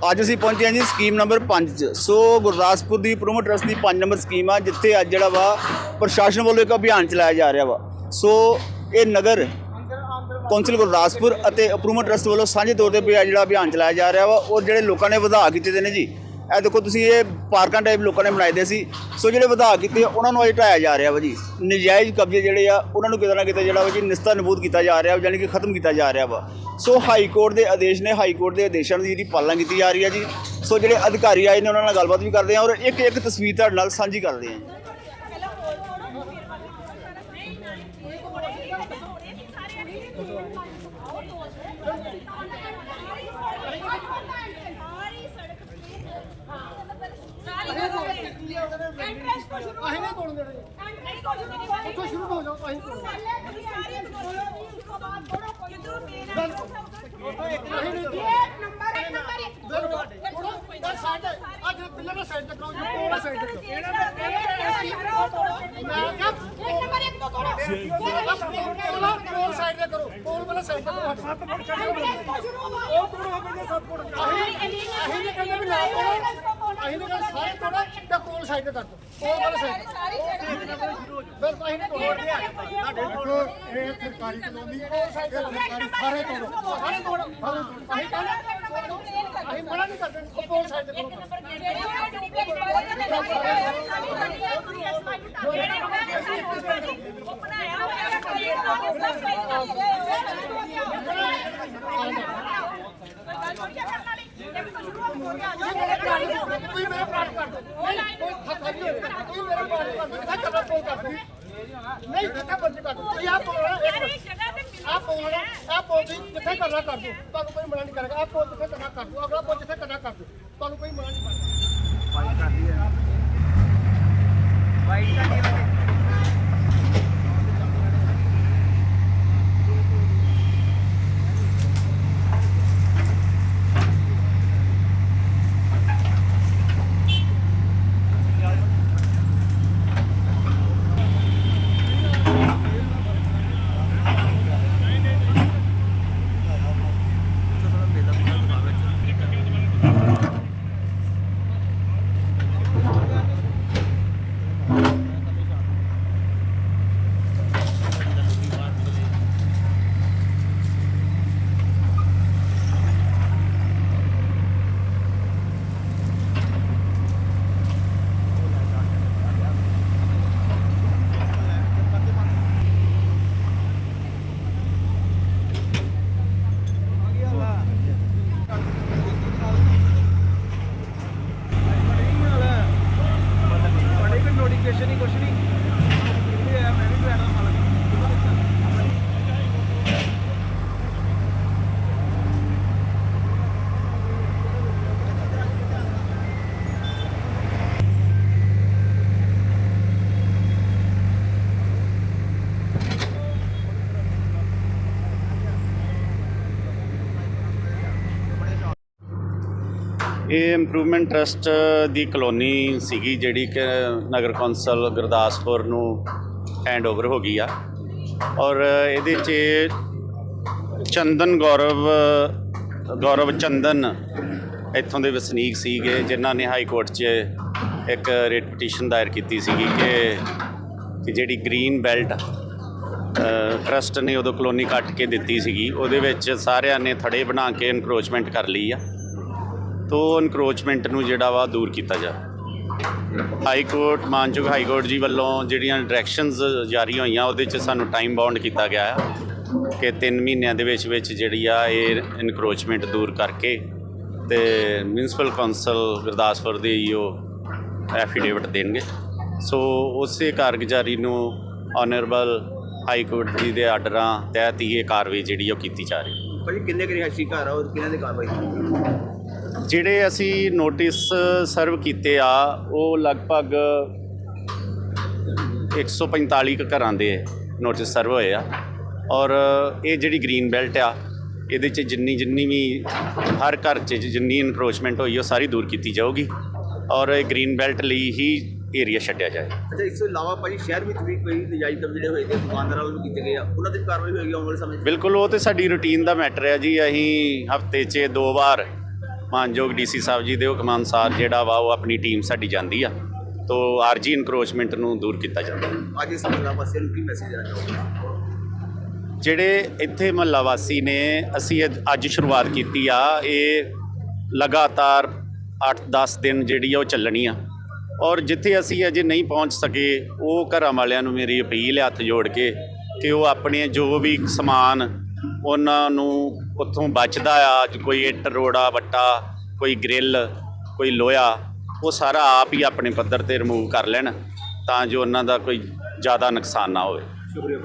ਅੱਜ ਅਸੀਂ ਪਹੁੰਚੇ ਹਾਂ ਜੀ ਸਕੀਮ ਨੰਬਰ 5 'ਚ। ਸੋ ਗੁਰਦਾਸਪੁਰ ਦੀ ਪ੍ਰੋਮੋ ਟਰਸਟ ਦੀ 5 ਨੰਬਰ ਸਕੀਮ ਆ, ਜਿੱਥੇ ਅੱਜ ਜਿਹੜਾ ਵਾ ਪ੍ਰਸ਼ਾਸਨ ਵੱਲੋਂ ਇੱਕ ਅਭਿਆਨ ਚਲਾਇਆ ਜਾ ਰਿਹਾ ਵਾ। ਸੋ ਇਹ ਨਗਰ ਕੌਂਸਲ ਗੁਰਦਾਸਪੁਰ ਅਤੇ ਅਪਰੂਵਲ ਟਰਸਟ ਵੱਲੋਂ ਸਾਂਝੇ ਤੌਰ ਤੇ ਵੀ ਇਹ ਜਿਹੜਾ ਅਭਿਆਨ ਚਲਾਇਆ ਜਾ ਰਿਹਾ ਵਾ, ਔਰ ਜਿਹੜੇ ਲੋਕਾਂ ਨੇ ਵਧਾ ਕੀਤੇ ਦੇ ਨੇ ਜੀ। ਇਹ ਦੇਖੋ ਤੁਸੀਂ ਇਹ ਪਾਰਕਾਂ ਟਾਈਪ ਲੋਕਾਂ ਨੇ ਬਣਾਏ ਦੇ ਸੀ। ਸੋ ਜਿਹੜੇ ਵਧਾ ਕੀਤੇ ਆ, ਉਹਨਾਂ ਨੂੰ ਅਜੇ ਢਾਇਆ ਜਾ ਰਿਹਾ ਵਾ ਜੀ। ਨਜਾਇਜ਼ ਕਬਜ਼ੇ ਜਿਹੜੇ ਆ ਉਹਨਾਂ ਨੂੰ ਕਿਤੇ ਨਾ ਕਿਤੇ ਜਿਹੜਾ ਵਾ ਜੀ ਨਿਸਤਾ ਨਬੂਦ ਕੀਤਾ ਜਾ ਰਿਹਾ ਵਾ ਯਾਨੀ ਕਿ ਖਤਮ ਕੀਤਾ ਜਾ ਰਿਹਾ ਵਾ। ਸੋ ਹਾਈ ਕੋਰਟ ਦੇ ਆਦੇਸ਼ ਨੇ ਹਾਈ ਕੋਰਟ ਦੇ ਆਦੇਸ਼ਾਂ ਦੀ ਜਿਹੜੀ ਪਾਲਣਾ ਕੀਤੀ ਜਾ ਰਹੀ ਹੈ ਜੀ। ਸੋ ਜਿਹੜੇ ਅਧਿਕਾਰੀ ਆਏ ਨੇ ਉਹਨਾਂ ਨਾਲ ਗੱਲਬਾਤ ਵੀ ਕਰਦੇ ਆ ਔਰ ਇੱਕ ਇੱਕ ਤਸਵੀਰ ਤੁਹਾਡੇ ਨਾਲ ਸਾਂਝੀ ਕਰਦੇ ਆ ਜੀ ਅਸੀਂ ਨਹੀਂ ਤੋੜਨ ਦੇਣੇ ਉੱਥੋਂ ਸ਼ੁਰੂ ਹੋ ਜਾਓ ਅਸੀਂ ਬਿਲਕੁਲ ਸਾਈਡ ਅੱਜ ਬਿੱਲੇ ਦਾ ਸਾਈਡ ਆਓ ਜੀ ਕੋਲ ਦਾ ਸਾਈਡ ਤੱਕ ਮੈਂ ਕਿਹਾ ਕੋਲ ਸਾਈਡ ਤੇ ਕਰੋ ਕੋਲ ਵਾਲਾ ਸਾਈਡ ਤੇ ਕਰੋ ਸੱਤ ਫੁੱਟ ਚੜ੍ਹ ਉਹ ਹੋ ਗਏ ਸੱਤ ਫੁੱਟ ਅਸੀਂ ਅਸੀਂ ਨਹੀਂ ਕਹਿੰਦੇ ਵੀ ਨਾ ਤੋੜੋ ਅਸੀਂ ਕਹਿੰਦੇ ਸਾਰੇ ਤੋੜੋ ਤੇ ਕੋਲ ਸਾਈਡ ਤੇ ਕਰ ਦੋ ਕੋਲ ਵਾਲਾ ਸਾਈਡ ਬਿਲਕੁਲ ਅਸੀਂ ਨਹੀਂ ਤੋੜਦੇ ਤੁਹਾਡੇ ਕੋਲ ਇਹ ਸਰਕਾਰੀ ਕਲੋਨੀ ਕੋਲ ਸਾਈਡ ਤੇ ਸਰਕਾਰੀ ਸਾਰੇ ਤੋੜੋ ਸਾਰੇ ਤੋੜੋ ਸਾਰੇ ਤੋੜੋ। ਅਸੀਂ ਕਹਿੰਦੇ ਅਸੀਂ ਮਨਾ ਨਹੀਂ ਕਰਦੇ ਕੋਲ ਸਾਈਡ ਤੇ ਕਰੋ ਕੋਈ ਮੇਰਾ ਪਾਠ ਕਰ ਦੋ ਨਹੀਂ ਕੋਈ ਖਤਮ ਨਹੀਂ ਹੋਏਗਾ। ਕੋਈ ਮੇਰਾ ਪਾਠ ਕਰ ਦੋ ਕਿੱਥੇ ਕਰਨਾ ਕੋਲ ਕਰ ਦੋ ਨਹੀਂ ਕਿੱਥੇ ਬੰਦ ਕਰ ਦੋ ਤੁਸੀਂ ਆਪ ਬੋਲਣਾ ਇੱਕ ਮਿੰਟ ਬੋਲਣਾ ਆਪ ਬੋਲ ਜੀ ਜਿੱਥੇ ਕਰਨਾ ਕਰ ਦੋ ਤੁਹਾਨੂੰ ਕੋਈ ਮਨਾ ਨਹੀਂ ਕਰੇਗਾ। ਆਪ ਬੋਲ ਜਿੱਥੇ ਕਰਨਾ ਕਰ ਦੋ ਅਗਲਾ ਬੋਲ ਜਿੱਥੇ ਕਰਨਾ ਕਰ ਦੋ ਤੁਹਾਨੂੰ ਕੋਈ ਮਨਾ ਨਹੀਂ ਕਰੇਗਾ ਬੜੇ ਕੋਈ ਨੋਟੀਫਿਕੇਸ਼ਨ ਹੀ ਕੁਛ ਨਹੀਂ ਕਿੱਥੇ ਆ ਮੈਂ ਵੀ ਪੈਣਾ ਮਾਲਕ ਇਹ ਇੰਪਰੂਵਮੈਂਟ ਟਰਸਟ ਦੀ ਕਲੋਨੀ ਸੀਗੀ ਜਿਹੜੀ ਕਿ ਨਗਰ ਕੌਂਸਲ ਗੁਰਦਾਸਪੁਰ ਨੂੰ ਹੈਂਡਓਵਰ ਹੋ ਗਈ ਆ। ਔਰ ਇਹਦੇ 'ਚ ਚੰਦਨ ਗੌਰਵ ਗੌਰਵ ਚੰਦਨ ਇੱਥੋਂ ਦੇ ਵਸਨੀਕ ਸੀਗੇ, ਜਿਨ੍ਹਾਂ ਨੇ ਹਾਈ ਕੋਰਟ 'ਚ ਇੱਕ ਰੇਟ ਪਟੀਸ਼ਨ ਦਾਇਰ ਕੀਤੀ ਸੀਗੀ ਕਿ ਕਿ ਜਿਹੜੀ ਗ੍ਰੀਨ ਬੈਲਟ ਟਰਸਟ ਨੇ ਉਦੋਂ ਕਲੋਨੀ ਕੱਟ ਕੇ ਦਿੱਤੀ ਸੀਗੀ। ਉਹਦੇ ਵਿੱਚ ਸਾਰਿਆਂ ਨੇ ਥੜੇ ਬਣਾ ਕੇ ਇਨਕਰੋਚਮੈਂਟ ਕਰ ਲਈ ਆ। ਤੋ ਇਨਕਰੋਚਮੈਂਟ ਨੂੰ ਜਿਹੜਾ ਵਾ ਦੂਰ ਕੀਤਾ ਜਾ ਹਾਈ ਕੋਰਟ ਮਾਨਯੋਗ ਹਾਈ ਕੋਰਟ ਜੀ ਵੱਲੋਂ ਜਿਹੜੀਆਂ ਡਾਇਰੈਕਸ਼ਨਸ ਜਾਰੀ ਹੋਈਆਂ, ਉਹਦੇ 'ਚ ਸਾਨੂੰ ਟਾਈਮ ਬਾਉਂਡ ਕੀਤਾ ਗਿਆ ਆ ਕਿ 3 ਮਹੀਨਿਆਂ ਦੇ ਵਿੱਚ ਵਿੱਚ ਜਿਹੜੀ ਆ ਇਹ ਇਨਕਰੋਚਮੈਂਟ ਦੂਰ ਕਰਕੇ ਤੇ ਮਿਊਨਿਸਪਲ ਕੌਂਸਲ ਗੁਰਦਾਸਪੁਰ ਦੇ ਈਓ ਐਫੀਡੇਵਿਟ ਦੇਣਗੇ। ਸੋ ਉਸੇ ਕਾਰਗੁਜ਼ਾਰੀ ਨੂੰ ਆਨਰੇਬਲ ਹਾਈ ਕੋਰਟ ਜੀ ਦੇ ਆਰਡਰਾਂ ਤਹਿਤ ਹੀ ਇਹ ਕਾਰਵਾਈ ਜਿਹੜੀ ਉਹ ਕੀਤੀ ਜਾ ਰਹੀ। ਹੈ ਭਾਜੀ, ਕਿੰਨੇ ਕੁ ਰਿਹਾਇਸ਼ੀ ਘਰ ਆ ਔਰ ਕਿਹਨਾਂ ਦੇ ਕਾਰਵਾਈ? ਜਿਹੜੇ ਅਸੀਂ ਨੋਟਿਸ ਸਰਵ ਕੀਤੇ ਆ ਉਹ ਲਗਭਗ 145 ਕੁ ਘਰਾਂ ਦੇ ਨੋਟਿਸ ਸਰਵ ਹੋਏ ਆ। ਔਰ ਇਹ ਜਿਹੜੀ ਗ੍ਰੀਨ ਬੈਲਟ ਆ ਇਹਦੇ 'ਚ ਜਿੰਨੀ ਜਿੰਨੀ ਵੀ ਹਰ ਘਰ 'ਚ ਜਿੰਨੀ ਇਨਕਰੋਚਮੈਂਟ ਹੋਈ ਉਹ ਸਾਰੀ ਦੂਰ ਕੀਤੀ ਜਾਊਗੀ। ਔਰ ਇਹ ਗ੍ਰੀਨ ਬੈਲਟ ਲਈ ਹੀ ਏਰੀਆ ਛੱਡਿਆ ਜਾਏ। ਅੱਛਾ ਇਸ ਤੋਂ ਇਲਾਵਾ ਭਾਜੀ ਸ਼ਹਿਰ ਵਿੱਚ ਵੀ ਕੋਈ ਨਜਾਇਜ਼ ਜਿਹੜੇ ਹੋਏ ਨੇ ਦੁਕਾਨਦਾਰਾਂ ਵੱਲੋਂ ਕੀਤੇ ਗਏ ਆ ਉਹਨਾਂ ਤੇ ਵੀ ਕਾਰਵਾਈ ਹੋਏਗੀ ਆਉਣ ਵਾਲੇ ਸਮੇਂ ਬਿਲਕੁਲ ਉਹ ਤੇ ਸਾਡੀ ਰੁਟੀਨ ਦਾ ਮੈਟਰ ਹੈ ਜੀ। ਅਸੀਂ ਹਫ਼ਤੇ 'ਚ ਦੋ ਵਾਰ ਮਾਨਯੋਗ ਡੀਸੀ ਸਾਹਿਬ ਜੀ ਦੇ ਹੁਕਮ ਅਨੁਸਾਰ ਜਿਹੜਾ ਵਾ ਉਹ ਆਪਣੀ ਟੀਮ ਸਾਡੀ ਜਾਂਦੀ ਆ। ਤੋ ਆਰਜੀ ਇਨਕਰੋਚਮੈਂਟ ਨੂੰ ਦੂਰ ਕੀਤਾ ਜਾਂਦਾ ਅੱਜ ਇਸ ਮਹੱਲਾ ਵਾਸੀਆਂ ਨੂੰ ਕੀ ਮੈਸੇਜ ਦੇਣਾ ਚਾਹੋਗੇ? ਜਿਹੜੇ ਇੱਥੇ ਮਹੱਲਾ ਵਾਸੀ ਨੇ ਅਸੀਂ ਅੱਜ- ਅੱਜ ਸ਼ੁਰੂਆਤ ਕੀਤੀ ਆ। ਇਹ ਲਗਾਤਾਰ 8-10 ਦਿਨ ਜਿਹੜੀ ਆ ਉਹ ਚੱਲਣੀ ਆ। ਔਰ ਜਿੱਥੇ ਅਸੀਂ ਅਜੇ ਨਹੀਂ ਪਹੁੰਚ ਸਕੇ ਉਹ ਘਰਾਂ ਵਾਲਿਆਂ ਨੂੰ ਮੇਰੀ ਅਪੀਲ ਹੈ ਹੱਥ ਜੋੜ ਕੇ ਕਿ ਉਹ ਆਪਣੇ ਜੋ ਵੀ ਸਮਾਨ ਉਹਨਾਂ ਨੂੰ ਉੱਥੋਂ ਬਚਦਾ ਆ ਕੋਈ ਇੱਟ, ਰੋੜਾ, ਵੱਟਾ, ਕੋਈ ਗ੍ਰਿਲ ਕੋਈ ਲੋਹਾ, ਉਹ ਸਾਰਾ ਆਪ ਹੀ ਆਪਣੇ ਪੱਧਰ ਤੇ ਰਿਮੂਵ ਕਰ ਲੈਣ ਤਾਂ ਜੋ ਉਹਨਾਂ ਦਾ ਕੋਈ ਜ਼ਿਆਦਾ ਨੁਕਸਾਨ ਨਾ ਹੋਵੇ। ਸ਼ੁਕਰੀਆ